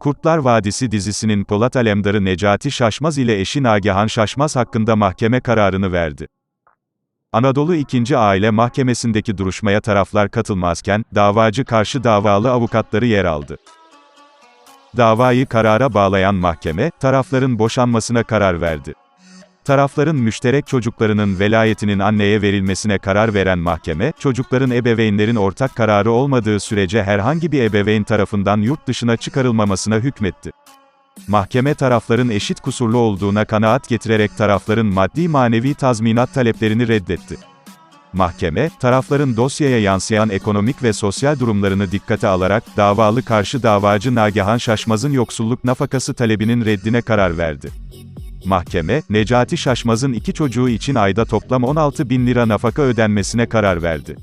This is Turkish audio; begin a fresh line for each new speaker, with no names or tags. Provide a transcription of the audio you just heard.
Kurtlar Vadisi dizisinin Polat Alemdarı Necati Şaşmaz ile eşi Nagihan Şaşmaz hakkında mahkeme kararını verdi. Anadolu 2. Aile Mahkemesi'ndeki duruşmaya taraflar katılmazken, davacı karşı davalı avukatları yer aldı. Davayı karara bağlayan mahkeme, tarafların boşanmasına karar verdi. Tarafların müşterek çocuklarının velayetinin anneye verilmesine karar veren mahkeme, çocukların ebeveynlerin ortak kararı olmadığı sürece herhangi bir ebeveyn tarafından yurt dışına çıkarılmamasına hükmetti. Mahkeme tarafların eşit kusurlu olduğuna kanaat getirerek tarafların maddi manevi tazminat taleplerini reddetti. Mahkeme, tarafların dosyaya yansıyan ekonomik ve sosyal durumlarını dikkate alarak, davalı karşı davacı Nagihan Şaşmaz'ın yoksulluk nafakası talebinin reddine karar verdi. Mahkeme, Necati Şaşmaz'ın iki çocuğu için ayda toplam 16 bin lira nafaka ödenmesine karar verdi.